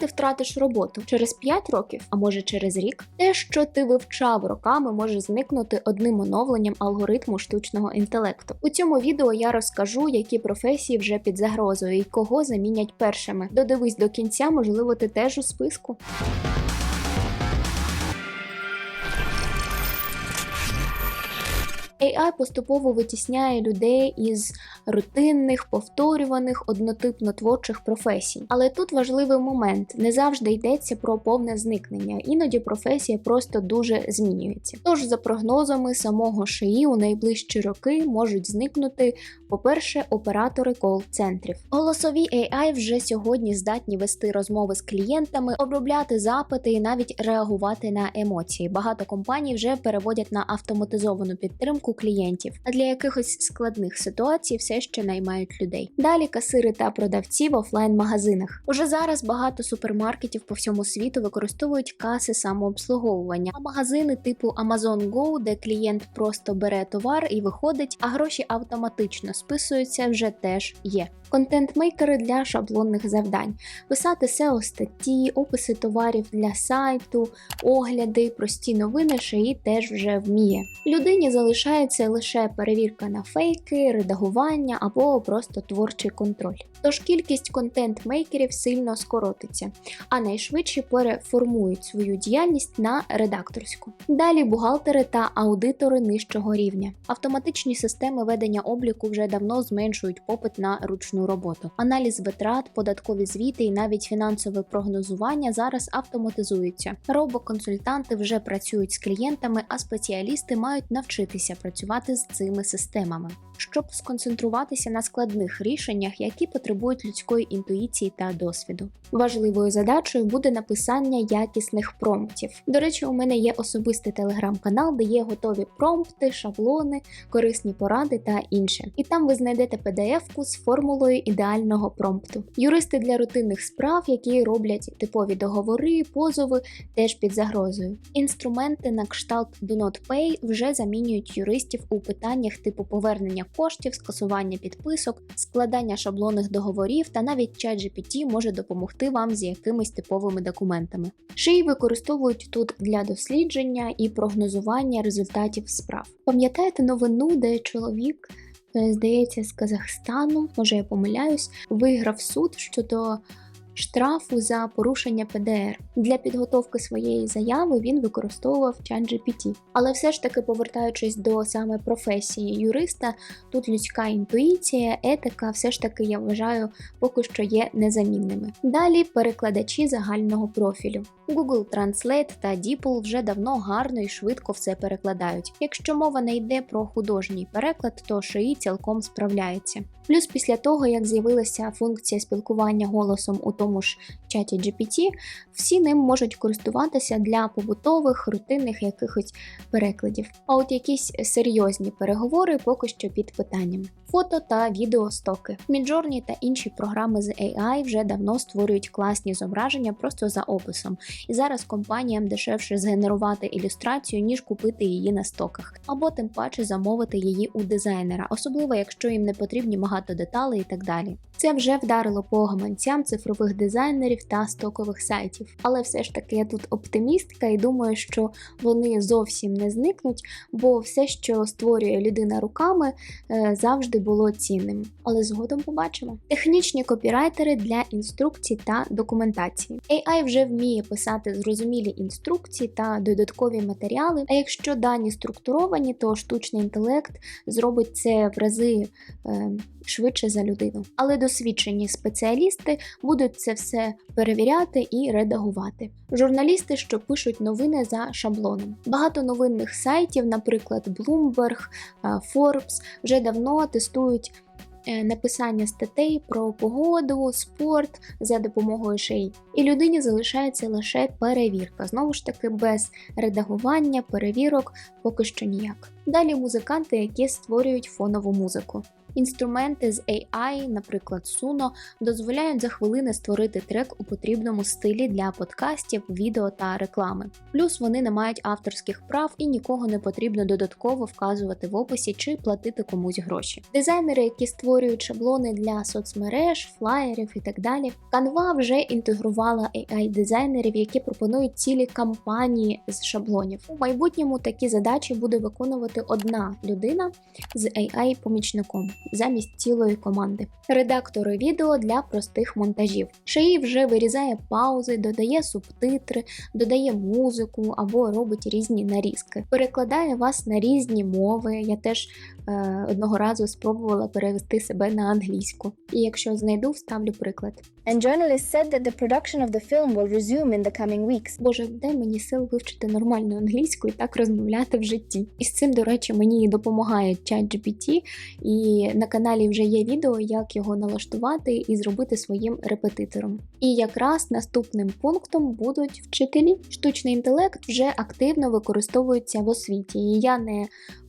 Ти втратиш роботу через 5 років, а може через рік, те, що ти вивчав роками, може зникнути одним оновленням алгоритму штучного інтелекту. У цьому відео я розкажу, які професії вже під загрозою і кого замінять першими. Додивись до кінця, можливо, ти теж у списку. AI поступово витісняє людей із рутинних, повторюваних, однотипно творчих професій. Але тут важливий момент: не завжди йдеться про повне зникнення, іноді професія просто дуже змінюється. Тож, за прогнозами самого ШИІ, у найближчі роки можуть зникнути, по-перше, оператори кол-центрів. Голосові AI вже сьогодні здатні вести розмови з клієнтами, обробляти запити і навіть реагувати на емоції. Багато компаній вже переводять на автоматизовану підтримку клієнтів, а для якихось складних ситуацій все ще наймають людей. Далі касири та продавці в офлайн-магазинах. Уже зараз багато супермаркетів по всьому світу використовують каси самообслуговування, а магазини типу Amazon Go, де клієнт просто бере товар і виходить, а гроші автоматично списуються, вже теж є. Контент-мейкери для шаблонних завдань, писати SEO статті, описи товарів для сайту, огляди, прості новини шиї теж вже вміє. Людині залишається лише перевірка на фейки, редагування або просто творчий контроль. Тож кількість контент-мейкерів сильно скоротиться, а найшвидше переформують свою діяльність на редакторську. Далі бухгалтери та аудитори нижчого рівня. Автоматичні системи ведення обліку вже давно зменшують попит на ручну роботу. Аналіз витрат, податкові звіти і навіть фінансове прогнозування зараз автоматизуються. Робоконсультанти вже працюють з клієнтами, а спеціалісти мають навчитися працювати з цими системами, щоб сконцентруватися на складних рішеннях, які потребують людської інтуїції та досвіду. Важливою задачею буде написання якісних промптів. До речі, у мене є особистий телеграм-канал, де є готові промпти, шаблони, корисні поради та інше. І там ви знайдете PDF-ку з формулою ідеального промпту. Юристи для рутинних справ, які роблять типові договори, позови, теж під загрозою. Інструменти на кшталт Do Not Pay вже замінюють юристів у питаннях типу повернення коштів, скасування підписок, складання шаблонних договорів та навіть ChatGPT може допомогти вам з якимись типовими документами. Шиї використовують тут для дослідження і прогнозування результатів справ. Пам'ятаєте новину, де чоловік, е, здається, з Казахстану, може я помиляюсь, виграв суд щодо штрафу за порушення ПДР. Для підготовки своєї заяви він використовував ChatGPT. Але все ж таки, повертаючись до саме професії юриста, тут людська інтуїція, етика, все ж таки, я вважаю, поки що є незамінними. Далі перекладачі загального профілю. Google Translate та DeepL вже давно гарно і швидко все перекладають. Якщо мова не йде про художній переклад, то шиї цілком справляється. Плюс після того, як з'явилася функція спілкування голосом у тому ж чаті GPT, всі ним можуть користуватися для побутових, рутинних якихось перекладів. А от якісь серйозні переговори поки що під питанням. Фото та відеостоки. Midjourney та інші програми з AI вже давно створюють класні зображення просто за описом, і зараз компаніям дешевше згенерувати ілюстрацію, ніж купити її на стоках, або тим паче замовити її у дизайнера, особливо якщо їм не потрібні багато деталей і так далі. Це вже вдарило по гаманцям цифрових дизайнерів та стокових сайтів. Але все ж таки я тут оптимістка і думаю, що вони зовсім не зникнуть, бо все, що створює людина руками, е, завжди було цінним. Але згодом побачимо. Технічні копірайтери для інструкцій та документації. AI вже вміє писати зрозумілі інструкції та додаткові матеріали. А якщо дані структуровані, то штучний інтелект зробить це в рази. Е, Швидше за людину, але досвідчені спеціалісти будуть це все перевіряти і редагувати. Журналісти, що пишуть новини за шаблоном. Багато новинних сайтів, наприклад, Bloomberg, Forbes, вже давно тестують е, написання статей про погоду, спорт за допомогою шиї. І людині залишається лише перевірка. Знову ж таки, без редагування, перевірок поки що ніяк. Далі музиканти, які створюють фонову музику. Інструменти з AI, наприклад, Suno, дозволяють за хвилини створити трек у потрібному стилі для подкастів, відео та реклами. Плюс вони не мають авторських прав і нікого не потрібно додатково вказувати в описі чи платити комусь гроші. Дизайнери, які створюють шаблони для соцмереж, флаєрів і так далі. Canva вже інтегрувала AI-дизайнерів, які пропонують цілі кампанії з шаблонів. У майбутньому такі задачі буде виконувати одна людина з AI-помічником замість цілої команди. Редактори відео для простих монтажів. Шиї вже вирізає паузи, додає субтитри, додає музику або робить різні нарізки. Перекладає вас на різні мови. Я теж е, одного разу спробувала перевести себе на англійську. І якщо знайду, вставлю приклад. And journalists said that the production of the film will resume in the coming weeks. Боже, дай мені сил вивчити нормальну англійську і так розмовляти в житті. І з цим, до речі, мені допомагає ChatGPT, і на каналі вже є відео, як його налаштувати і зробити своїм репетитором. І якраз наступним пунктом будуть вчителі. Штучний інтелект вже активно використовується в освіті. І я не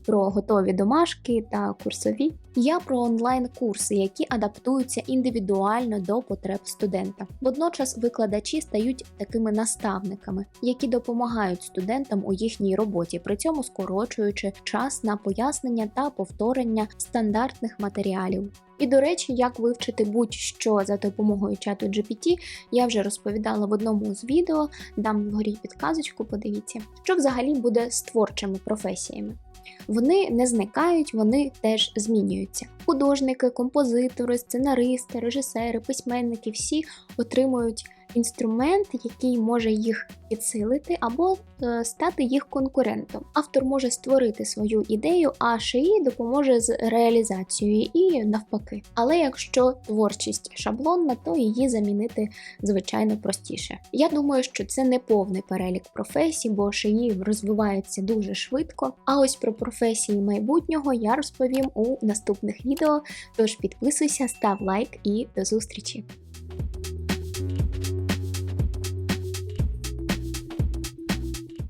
про готові домашки та курсові. Я про онлайн-курси, які адаптуються індивідуально до потреб студента. Водночас викладачі стають такими наставниками, які допомагають студентам у їхній роботі, при цьому скорочуючи час на пояснення та повторення стандартних матеріалів. І до речі, як вивчити будь-що за допомогою чату GPT, я вже розповідала в одному з відео, дам вгорі підказочку, подивіться, що взагалі буде з творчими професіями. Вони не зникають, вони теж змінюються. Художники, композитори, сценаристи, режисери, письменники всі отримують інструмент, який може їх підсилити або е, стати їх конкурентом. Автор може створити свою ідею, а шиї допоможе з реалізацією і навпаки. Але якщо творчість шаблонна, то її замінити звичайно простіше. Я думаю, що це не повний перелік професій, бо шиї розвиваються дуже швидко. А ось про професії майбутнього я розповім у наступних відео. Тож підписуйся, став лайк і до зустрічі!